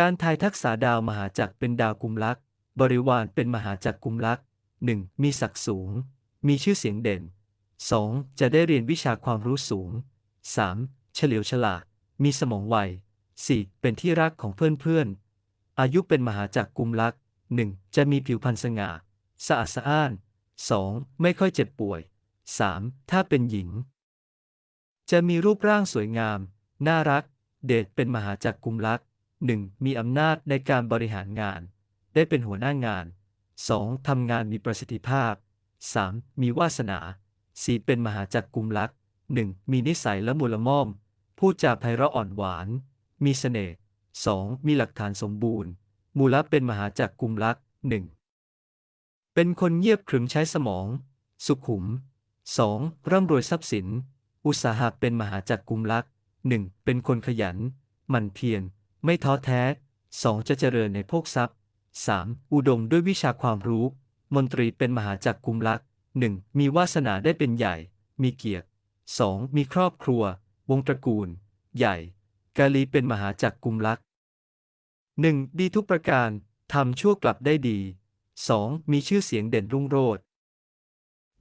การทายทักษะดาวมหาจักรเป็นดาวกุมลักษ์บริวารเป็นมหาจักรกุมลักษ์หนึ่งมีศักดิ์สูง มีชื่อเสียงเด่น 2. จะได้เรียนวิชาความรู้สูง 3. เฉลียวฉลาด มีสมองไว 4. เป็นที่รักของเพื่อนๆ อายุเป็นมหาจักรกุมลักษ์หนึ่งจะมีผิวพรรณสง่าสะอาดสะอ้าน 2. ไม่ค่อยเจ็บป่วย 3. ถ้าเป็นหญิง จะมีรูปร่างสวยงาม น่ารัก เดชเป็นมหาจักรกุมลักษ์ หนึ่งมีอำนาจในการบริหารงาน ได้เป็นหัวหน้างาน 2. ทำงานมีประสิทธิภาพ 3. มีวาสนา 4. เป็นมหาจักรกุมลักษ์หนึ่งมีนิสัยละมุนละม่อม พูดจาไพเราะอ่อนหวาน มีเสน่ห์ 2. มีหลักฐานสมบูรณ์ มูลเป็นมหาจักรกุมลักษ์หนึ่งเป็นคนเงียบขรึมใช้สมอง สุขุม 2. ร่ำรวยทรัพย์สิน อุตสาหะเป็นมหาจักรกุมลักษ์หนึ่งเป็นคนขยัน มั่นเพียร ไม่ท้อแท้ 2. จะเจริญในโภคทรัพย์ 3. อุดมด้วยวิชาความรู้ มนตรีเป็นมหาจักรกุมลักษ์หนึ่งมีวาสนาได้เป็นใหญ่ มีเกียรติ 2. มีครอบครัว วงตระกูล ใหญ่ กาลีเป็นมหาจักรกุมลักษ์หนึ่งดีทุกประการ ทำชั่วกลับได้ดี 2. มีชื่อเสียงเด่นรุ่งโรจน์